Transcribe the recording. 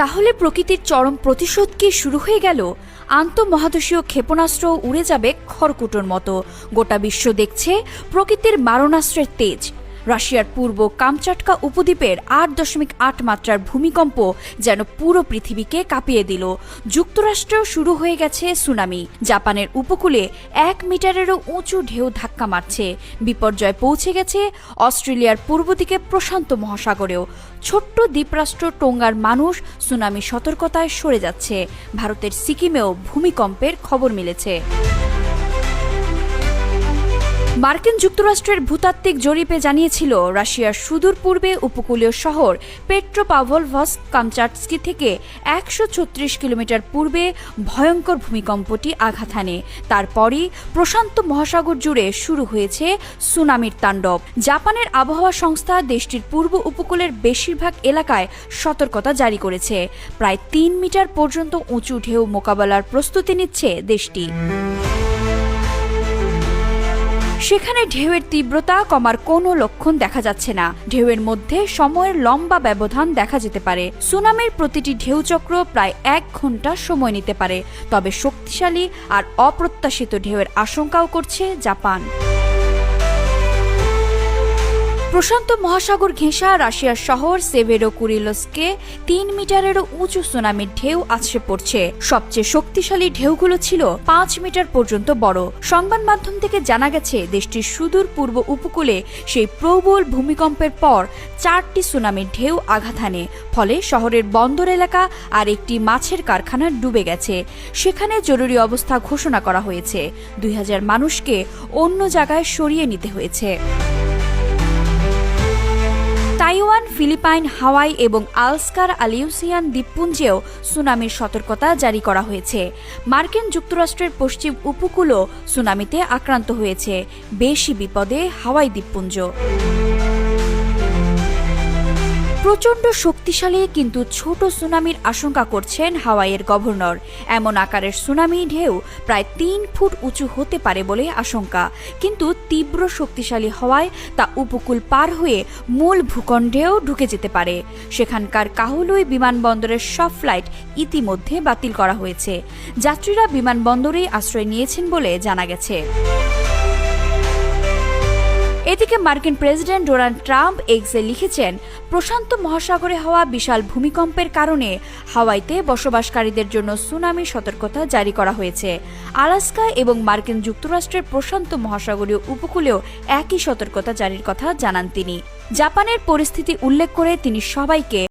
তাহলে প্রকৃতির চরম প্রতিশোধ কি শুরু হয়ে গেল? আন্তঃমহাদেশীয় ক্ষেপণাস্ত্র উড়ে যাবে খড়কুটোর মতো। গোটা বিশ্ব দেখছে প্রকৃতির মারণাস্ত্রের তেজ। রাশিয়ার পূর্ব কামচাটকা উপদ্বীপের আট দশমিক আট মাত্রার ভূমিকম্প যেন পুরো পৃথিবীকে কাঁপিয়ে দিল। যুক্তরাষ্ট্রেও শুরু হয়ে গেছে সুনামি। জাপানের উপকূলে এক মিটারেরও উঁচু ঢেউ ধাক্কা মারছে। বিপর্যয় পৌঁছে গেছে অস্ট্রেলিয়ার পূর্ব দিকে প্রশান্ত মহাসাগরেও। ছোট্ট দ্বীপরাষ্ট্র টোঙ্গার মানুষ সুনামি সতর্কতায় সরে যাচ্ছে। ভারতের সিকিমেও ভূমিকম্পের খবর মিলেছে। মার্কিন যুক্তরাষ্ট্রের ভূতাত্ত্বিক জরিপে জানিয়েছিল, রাশিয়ার সুদূর পূর্বে উপকূলীয় শহর পেট্রোপাভলভস্ক কামচাটস্কি থেকে একশো ছত্রিশ কিলোমিটার পূর্বে ভয়ঙ্কর ভূমিকম্পটি আঘাত হানে। তারপরই প্রশান্ত মহাসাগর জুড়ে শুরু হয়েছে সুনামির তাণ্ডব। জাপানের আবহাওয়া সংস্থা দেশটির পূর্ব উপকূলের বেশিরভাগ এলাকায় সতর্কতা জারি করেছে। প্রায় তিন মিটার পর্যন্ত উঁচু ঢেউ মোকাবেলার প্রস্তুতি নিচ্ছে দেশটি। সেখানে ঢেউয়ের তীব্রতা কমার কোনো লক্ষণ দেখা যাচ্ছে না। ঢেউয়ের মধ্যে সময়ের লম্বা ব্যবধান দেখা যেতে পারে। সুনামের প্রতিটি ঢেউচক্র প্রায় এক ঘণ্টা সময় নিতে পারে। তবে শক্তিশালী আর অপ্রত্যাশিত ঢেউয়ের আশঙ্কাও করছে জাপান। প্রশান্ত মহাসাগর ঘেঁষা রাশিয়ার শহর সেভেরো কুরিলসকে তিন মিটারেরও উঁচু সুনামির ঢেউ আছড়ে পড়ছে। সবচেয়ে শক্তিশালী ঢেউগুলো ছিল পাঁচ মিটার পর্যন্ত বড়। সংবাদ মাধ্যম থেকে জানা গেছে, দেশটির সুদূর পূর্ব উপকূলে সেই প্রবল ভূমিকম্পের পর চারটি সুনামির ঢেউ আঘাত হানে। ফলে শহরের বন্দর এলাকা আর একটি মাছের কারখানা ডুবে গেছে। সেখানে জরুরি অবস্থা ঘোষণা করা হয়েছে। দুই হাজার মানুষকে অন্য জায়গায় সরিয়ে নিতে হয়েছে। ফিলিপাইন, হাওয়াই এবং আলস্কার আলিউসিয়ান দ্বীপপুঞ্জেও সুনামির সতর্কতা জারি করা হয়েছে। মার্কিন যুক্তরাষ্ট্রের পশ্চিম উপকূলও সুনামিতে আক্রান্ত হয়েছে। বেশি বিপদে হাওয়াই দ্বীপপুঞ্জ। প্রচণ্ড শক্তিশালী কিন্তু ছোট সুনামির আশঙ্কা করছেন হাওয়াইয়ের গভর্নর। এমন আকারের সুনামি ঢেউ প্রায় তিন ফুট উঁচু হতে পারে বলে আশঙ্কা। কিন্তু তীব্র শক্তিশালী হওয়ায় তা উপকূল পার হয়ে মূল ভূখণ্ডেও ঢুকে যেতে পারে। সেখানকার কাহুলুই বিমানবন্দরের সব ফ্লাইট ইতিমধ্যে বাতিল করা হয়েছে। যাত্রীরা বিমানবন্দরেই আশ্রয় নিয়েছেন বলে জানা গেছে। এদিকে মার্কিন প্রেসিডেন্ট ডোনাল্ড ট্রাম্প এক্সে লিখেছেন, প্রশান্ত মহাসাগরে হওয়া বিশাল ভূমিকম্পের কারণে হাওয়াইতে বসবাসকারীদের জন্য সুনামি সতর্কতা জারি করা হয়েছে। আলাস্কা এবং মার্কিন যুক্তরাষ্ট্রের প্রশান্ত মহাসাগরীয় উপকূলেও একই সতর্কতা জারির কথা জানান তিনি। জাপানের পরিস্থিতি উল্লেখ করে তিনি সবাইকে